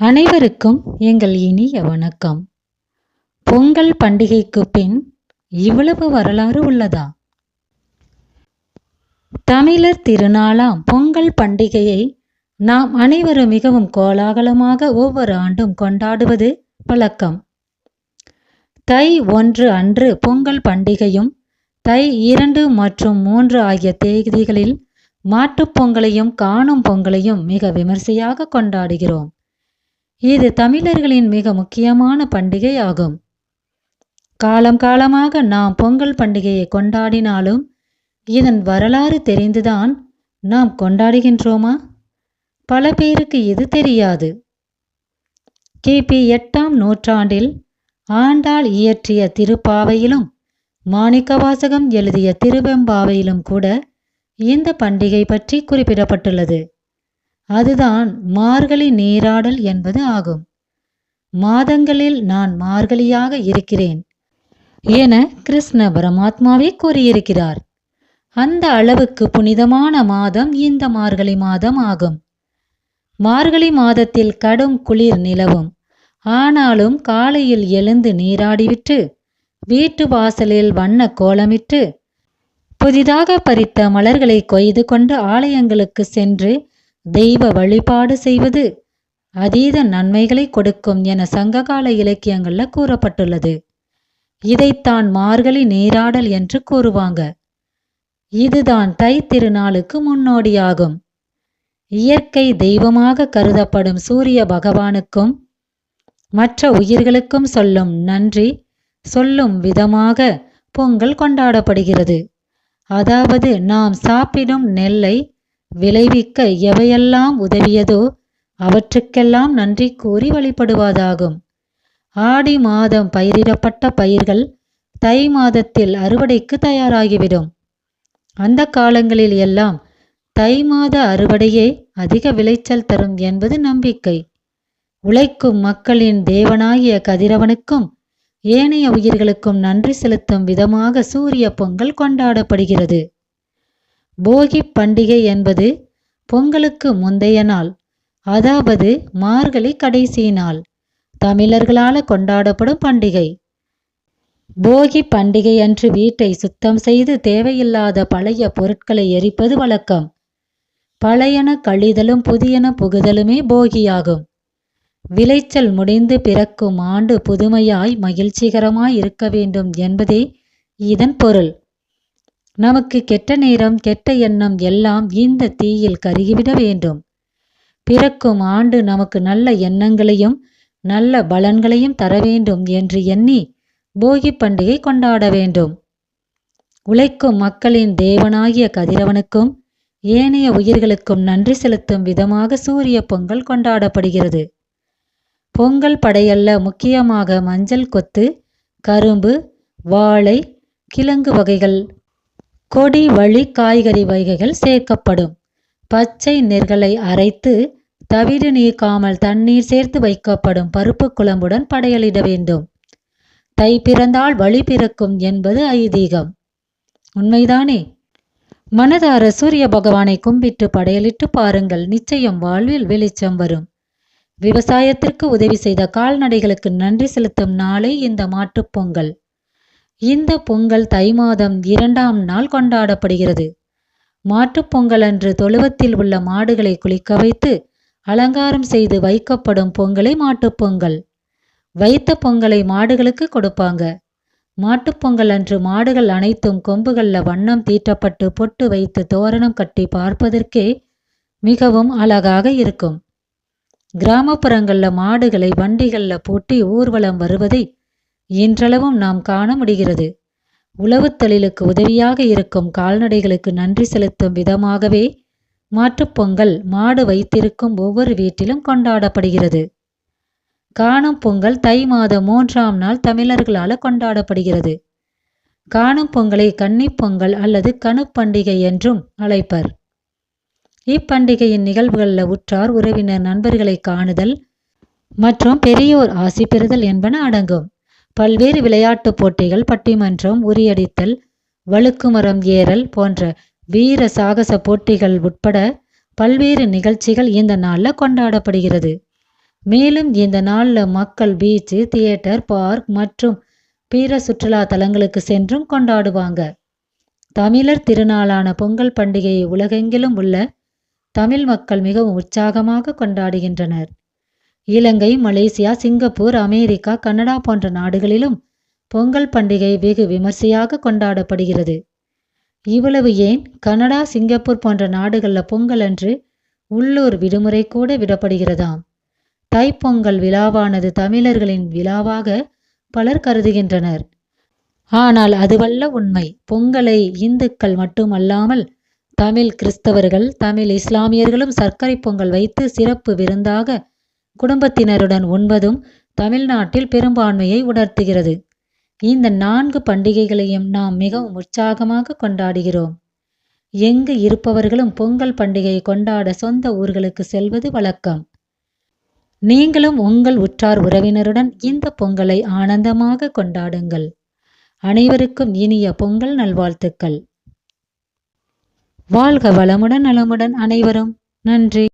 அனைவருக்கும் எங்கள் இனிய வணக்கம். பொங்கல் பண்டிகைக்கு பின் இவ்வளவு வரலாறு உள்ளதா? தமிழர் திருநாளாம் பொங்கல் பண்டிகையை நாம் அனைவரும் மிகவும் கோலாகலமாக ஒவ்வொரு ஆண்டும் கொண்டாடுவது வழக்கம் தை ஒன்று அன்று பொங்கல் பண்டிகையும் தை இரண்டு மற்றும் மூன்று ஆகிய தேதிகளில் மாட்டுப் பொங்கலையும் காணும் பொங்கலையும் மிக விமர்சையாக கொண்டாடுகிறோம். இது தமிழர்களின் மிக முக்கியமான பண்டிகை ஆகும் காலம் காலமாக நாம் பொங்கல் பண்டிகையை கொண்டாடினாலும் இதன் வரலாறு தெரிந்துதான் நாம் கொண்டாடுகின்றோமா? பல பேருக்கு இது தெரியாது. கிபி எட்டாம் நூற்றாண்டில் ஆண்டாள் இயற்றிய திருப்பாவையிலும் மாணிக்கவாசகம் எழுதிய திருவெம்பாவையிலும் கூட இந்த பண்டிகை பற்றி குறிப்பிடப்பட்டுள்ளது. அதுதான் மார்கழி நீராடல் என்பது ஆகும். மாதங்களில் நான் மார்கழியாக இருக்கிறேன். என கிருஷ்ண பரமாத்மாவே கூறியிருக்கிறார். அந்த அளவுக்கு புனிதமான மாதம் இந்த மார்கழி மாதம் ஆகும். மார்கழி மாதத்தில் கடும் குளிர் நிலவும். ஆனாலும் காலையில் எழுந்து நீராடிவிட்டு வீட்டு வாசலில் வண்ண கோலமிட்டு புதிதாக பறித்த மலர்களை கொய்து கொண்டு ஆலயங்களுக்கு சென்று தெய்வ வழிபாடு செய்வது அதீத நன்மைகளை கொடுக்கும் என சங்ககால இலக்கியங்கள்ல கூறப்பட்டுள்ளது. இதைத்தான் மார்கழி நீராடல் என்று கூறுவாங்க. இதுதான் தை திருநாளுக்கு முன்னோடியாகும். இயற்கை தெய்வமாக கருதப்படும் சூரிய பகவானுக்கும் மற்ற உயிர்களுக்கும் சொல்லும் நன்றி சொல்லும் விதமாக பொங்கல் கொண்டாடப்படுகிறது. அதாவது நாம் சாப்பிடும் நெல்லை விளைவிக்க எவையெல்லாம் உதவியதோ அவற்றுக்கெல்லாம் நன்றி கூறி வழிபடுவதாகும். ஆடி மாதம் பயிரிடப்பட்ட பயிர்கள் தை மாதத்தில் அறுவடைக்கு தயாராகிவிடும். அந்த காலங்களில் எல்லாம் தை மாத அறுவடையே அதிக விளைச்சல் தரும் என்பது நம்பிக்கை. உழைக்கும் மக்களின் தேவனாகிய கதிரவனுக்கும் ஏனைய உயிர்களுக்கும் நன்றி செலுத்தும் விதமாக சூரிய பொங்கல் கொண்டாடப்படுகிறது. போகி பண்டிகை என்பது பொங்கலுக்கு முந்தைய நாள் அதாவது மார்கழி கடைசி நாள். தமிழர்களால் கொண்டாடப்படும் பண்டிகை. போகி பண்டிகை அன்று வீட்டை சுத்தம் செய்து தேவையில்லாத பழைய பொருட்களை எரிப்பது வழக்கம். பழையன கழிதலும் புதியன புகுதலுமே போகியாகும். விளைச்சல் முடிந்து பிறக்கும் ஆண்டு புதுமையாய் மகிழ்ச்சிகரமாய் இருக்க வேண்டும் என்பதே இதன் பொருள். நமக்கு கெட்ட நேரம் கெட்ட எண்ணம் எல்லாம் இந்த தீயில் கருகிவிட வேண்டும். பிறக்கும் ஆண்டு நமக்கு நல்ல எண்ணங்களையும் நல்ல பலன்களையும் தர வேண்டும் என்று எண்ணி போகி பண்டிகை கொண்டாட வேண்டும். உழைக்கும் மக்களின் தேவனாகிய கதிரவனுக்கும் ஏனைய உயிர்களுக்கும் நன்றி செலுத்தும் விதமாக சூரிய பொங்கல் கொண்டாடப்படுகிறது. பொங்கல் படையல்ல முக்கியமாக மஞ்சள் கொத்து கரும்பு வாழை கிழங்கு வகைகள் கொடி வழி காய்கறி வகைகள் சேர்க்கப்படும். பச்சை நெற்களை அரைத்து தவிடு நீக்காமல் தண்ணீர் சேர்த்து வைக்கப்படும் பருப்பு குழம்புடன் படையலிட வேண்டும். தை பிறந்தால் வழி பிறக்கும் என்பது ஐதீகம். உண்மைதானே? மனதார சூரிய பகவானை கும்பிட்டு படையலிட்டு பாருங்கள் நிச்சயம் வாழ்வில் வெளிச்சம் வரும். விவசாயத்திற்கு உதவி செய்த கால்நடைகளுக்கு நன்றி செலுத்தும் நாளே இந்த மாட்டுப் பொங்கல். இந்த பொங்கல் தை மாதம் இரண்டாம் நாள் கொண்டாடப்படுகிறது. மாட்டுப் பொங்கல் அன்று தொழுவத்தில் உள்ள மாடுகளை குளிக்க வைத்து அலங்காரம் செய்து வைக்கப்படும் பொங்கலை மாட்டுப்பொங்கல் வைத்த பொங்கலை மாடுகளுக்கு கொடுப்பாங்க. மாட்டுப்பொங்கல் அன்று மாடுகள் அனைத்தும் கொம்புகளில் வண்ணம் தீட்டப்பட்டு பொட்டு வைத்து தோரணம் கட்டி பார்ப்பதற்கே மிகவும் அழகாக இருக்கும். கிராமப்புறங்களில் மாடுகளை வண்டிகளில் பூட்டி ஊர்வலம் வருவதை இன்றளவும் நாம் காண முடிகிறது. உழவுத் தொழிலுக்கு உதவியாக இருக்கும் கால்நடைகளுக்கு நன்றி செலுத்தும் விதமாகவே மாட்டுப்பொங்கல் மாடு வைத்திருக்கும் ஒவ்வொரு வீட்டிலும் கொண்டாடப்படுகிறது. காணும் பொங்கல் தை மாதம் மூன்றாம் நாள் தமிழர்களால் கொண்டாடப்படுகிறது. காணும் பொங்கலை கன்னிப்பொங்கல் அல்லது கணுப்பண்டிகை என்றும் அழைப்பர். இப்பண்டிகையின் நிகழ்வுகளில் உற்றார் உறவினர் நண்பர்களை காணுதல் மற்றும் பெரியோர் ஆசி பெறுதல் என்பன அடங்கும். பல்வேறு விளையாட்டுப் போட்டிகள் பட்டிமன்றம் உரியடித்தல் வழுக்குமரம் ஏறல் போன்ற வீர சாகச போட்டிகள் உட்பட பல்வேறு நிகழ்ச்சிகள் இந்த நாளில் கொண்டாடப்படுகிறது. மேலும் இந்த நாளில் மக்கள் பீச்சு தியேட்டர் பார்க் மற்றும் பிற சுற்றுலா தலங்களுக்கு சென்றும் கொண்டாடுவாங்க. தமிழர் திருநாளான பொங்கல் பண்டிகையை உலகெங்கிலும் உள்ள தமிழ் மக்கள் மிகவும் உற்சாகமாக கொண்டாடுகின்றனர். Ilangai Malaysia Singapore America Canada போன்ற நாடுகளிலும் பொங்கல் பண்டிகை வெகு விமர்சையாக கொண்டாடப்படுகிறது. இவ்வளவு ஏன்? கனடா சிங்கப்பூர் போன்ற நாடுகளில் பொங்கல் அன்று உள்ளூர் விடுமுறை கூட விடப்படுகிறதாம். தைப்பொங்கல் விழாவானது தமிழர்களின் விழாவாக பலர் கருதுகின்றனர். ஆனால் அதுவல்ல உண்மை. பொங்கலை இந்துக்கள் மட்டுமல்லாமல் தமிழ் கிறிஸ்தவர்கள் தமிழ் இஸ்லாமியர்களும் சர்க்கரை பொங்கல் வைத்து சிறப்பு விருந்தாக குடும்பத்தினருடன் உண்பதும் தமிழ்நாட்டில் பெரும்பான்மையை உணர்த்துகிறது. இந்த நான்கு பண்டிகைகளையும் நாம் மிகவும் உற்சாகமாக கொண்டாடுகிறோம். எங்கு இருப்பவர்களும் பொங்கல் பண்டிகையை கொண்டாட சொந்த ஊர்களுக்கு செல்வது வழக்கம். நீங்களும் உங்கள் உற்றார் உறவினருடன் இந்த பொங்கலை ஆனந்தமாக கொண்டாடுங்கள். அனைவருக்கும் இனிய பொங்கல் நல்வாழ்த்துக்கள். வாழ்க வளமுடன் நலமுடன் அனைவரும். நன்றி.